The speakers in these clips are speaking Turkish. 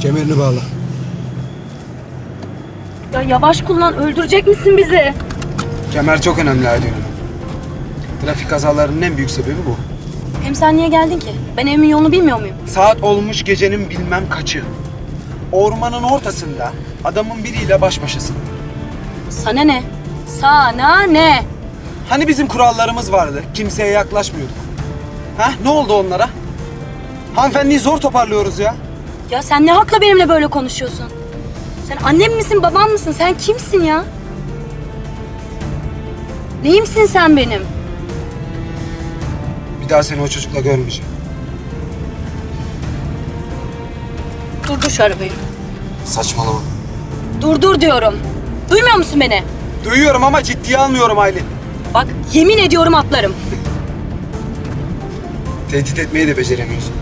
Kemerini bağla. Ya yavaş kullan öldürecek misin bizi? Kemer çok önemli Aydın Hanım. Trafik kazalarının en büyük sebebi bu. Hem sen niye geldin ki? Ben evimin yolunu bilmiyor muyum? Saat olmuş gecenin bilmem kaçı. Ormanın ortasında adamın biriyle baş başasın. Sana ne? Sana ne? Hani bizim kurallarımız vardı. Kimseye yaklaşmıyorduk. Ha? Ne oldu onlara? Hanımefendiyi zor toparlıyoruz ya. Ya sen ne hakla benimle böyle konuşuyorsun? Sen annem misin, babam mısın? Sen kimsin ya? Neyimsin sen benim? Bir daha seni o çocukla görmeyeceğim. Durdur şu arabayı. Saçmalama. Durdur diyorum. Duymuyor musun beni? Duyuyorum ama ciddiye almıyorum Aylin. Bak yemin ediyorum atlarım. Tehdit etmeyi de beceremiyorsun.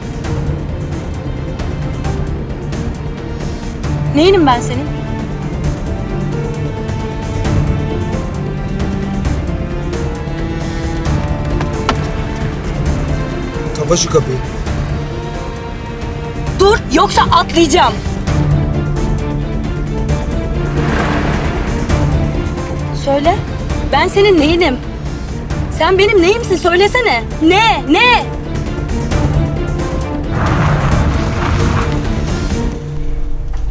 Neyinim ben senin? Kapa şu kapıyı. Dur yoksa atlayacağım. Söyle. Ben senin neyinim? Sen benim neyimsin söylesene. Ne? Ne?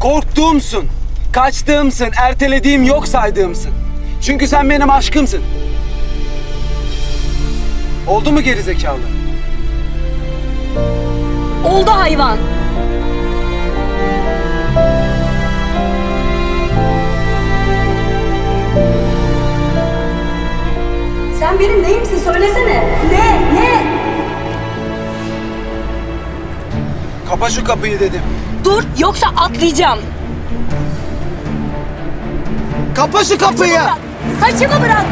Korktuğumsun, kaçtığımsın, ertelediğim yok saydığımsın. Çünkü sen benim aşkımsın. Oldu mu gerizekalı? Oldu hayvan. Sen benim neyimsin söylesene. Ne? Ne? Kapa şu kapıyı dedim. Dur yoksa atlayacağım. Kapa şu kapıyı! Bırak. Saçımı bırak.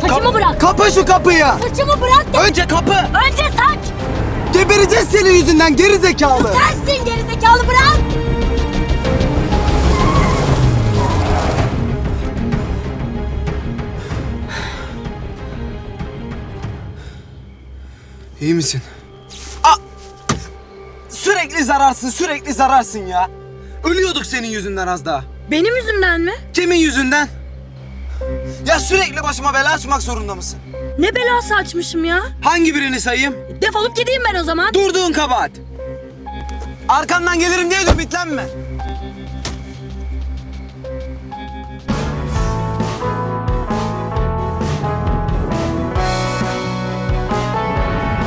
Saçımı bırak. Kapa şu kapıyı! Saçımı bırak. de- Önce kapı! Önce saç. Gebereceğiz senin yüzünden gerizekalı! Sensin gerizekalı bırak. İyi misin? Sürekli zararsın, sürekli zararsın ya. Ölüyorduk senin yüzünden az daha. Benim yüzümden mi? Kimin yüzünden? Ya sürekli başıma bela açmak zorunda mısın? Ne belası açmışım ya? Hangi birini sayayım? Defolup gideyim ben o zaman. Durduğun kabahat. Arkandan gelirim diye de bitlenme.